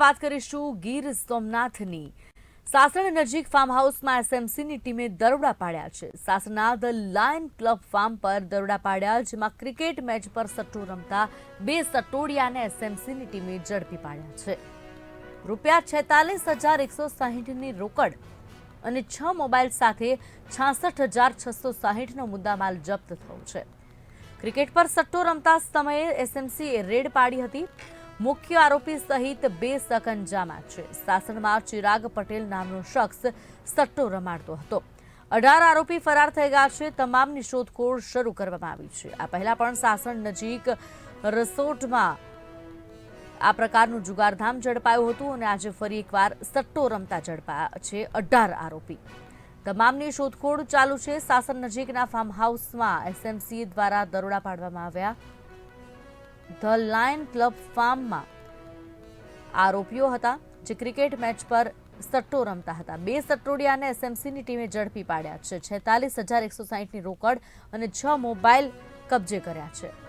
વાત કરીશું ગીર સોમનાથની. સાસણ નજીક ફાર્મ હાઉસમાં એસએમસીની ટીમે દરોડા પાડ્યા છે. સાસણના ધ લાયન ક્લબ ફાર્મ પર દરોડા પાડ્યા, જેમાં ક્રિકેટ મેચ પર સટ્ટો રમતા બે સટોડિયાને એસએમસીની ટીમે ઝડપી પાડ્યા છે. રૂપિયા છેતાલીસ હજાર એકસો સાહીઠની રોકડ અને છ મોબાઈલ સાથે છાસઠ હજાર છસો સાહીઠનો મુદ્દામાલ જપ્ત થયો છે. ક્રિકેટ પર સટ્ટો રમતા સમયે એસએમસીએ રેડ પાડી હતી. મુખ્ય આરોપી સહિત બે સકંજામાં છે. સાસણમાં ચિરાગ પટેલ નામનો શખ્સ સટ્ટો રમાડતો હતો. અઢાર આરોપી ફરાર થઈ ગયા છે. તમામની શોધખોળ શરૂ કરવામાં આવી છે. આ પહેલા પણ સાસણ નજીક રસોટમાં આ પ્રકારનું જુગારધામ ઝડપાયું હતું અને આજે ફરી એકવાર સટ્ટો રમતા ઝડપાયા છે અઢાર આરોપી. તમામની શોધખોળ ચાલુ છે. સાસણ નજીકના ફાર્મ હાઉસમાં એસએમસી દ્વારા દરોડા પાડવામાં આવ્યા ધ લાયન ક્લબ ફાર્મમાં આરોપીઓ હતા જે ક્રિકેટ મેચ પર સટ્ટો રમતા હતા. બે સટ્ટોડિયાને એસએમસીની ટીમે ઝડપી પાડ્યા છે. છેતાલીસ હજાર એકસો સાહીઠની રોકડ અને છ મોબાઈલ કબજે કર્યા છે.